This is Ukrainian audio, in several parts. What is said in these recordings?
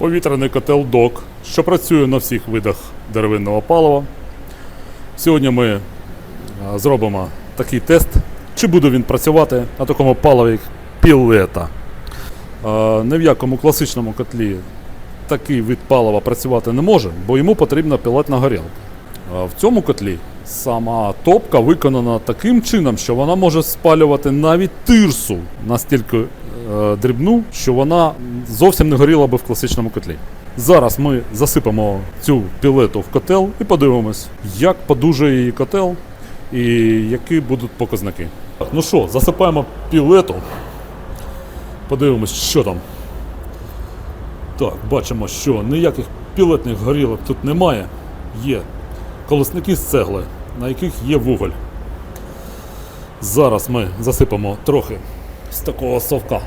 повітряний котел ДОК, що працює на всіх видах деревинного палива. Сьогодні ми е, зробимо такий тест, чи буде він працювати на такому паливі, як пілета. Е, Ні в якому класичному котлі такий вид палива працювати не може, бо йому потрібна пілетна горілка. Е, В цьому котлі сама топка виконана таким чином, що вона може спалювати навіть тирсу настільки дрібну, що вона зовсім не горіла би в класичному котлі. Зараз ми засипемо цю пілету в котел і подивимось, як подужає її котел і які будуть показники. Ну що, засипаємо пілету. Подивимось, що там. Так, бачимо, що ніяких пілетних горілок тут немає. Є колесники з цегли, на яких є вуголь. Зараз ми засипемо трохи з такого совка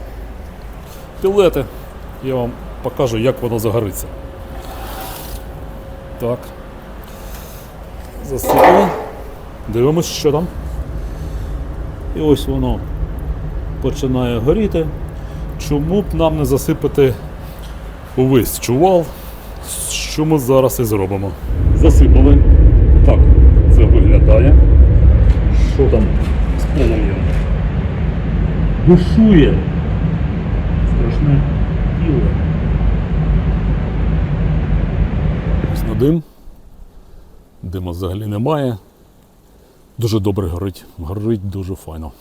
пілети. Я вам покажу, як воно загориться. Так. Засипали. Дивимось, що там. І ось воно починає горіти. Чому б нам не засипати увесь чувал, що ми зараз і зробимо. Засипали. Так, це виглядає. Що там з полум'ям? Бушує. Страшне діло. Ось на дим. Диму взагалі немає. Дуже добре горить. Горить дуже файно.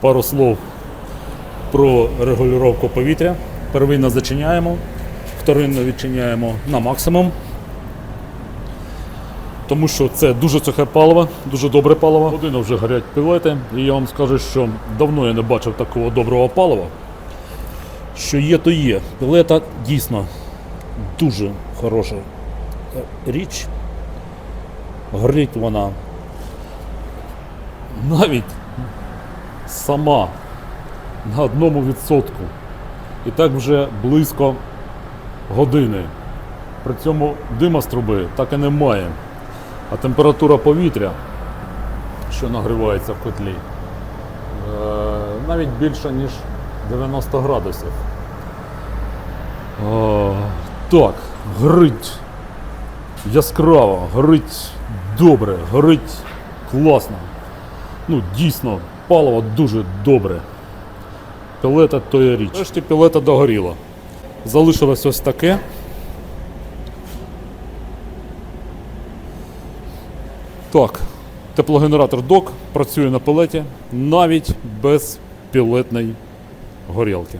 Пару слов про регулювання повітря. Первинно зачиняємо, вторинно відчиняємо на максимум. Тому що це дуже сухе паливо, дуже добре паливо. Годину вже горять пілети, і я вам скажу, що давно я не бачив такого доброго палива. Що є, то є. Пілета дійсно дуже хороша річ. Горить вона навіть сама на одному відсотку. І так вже близько години. При цьому дима з труби так і немає. А температура повітря, що нагрівається в котлі, е, навіть більше, ніж 90 градусів. Е, Так, горить яскраво, горить добре, горить класно. Ну, дійсно, паливо дуже добре. Пілета то є річ. Нарешті пілета догоріла. Залишилось ось таке. Так, теплогенератор док працює на пелеті навіть без пілетної горілки.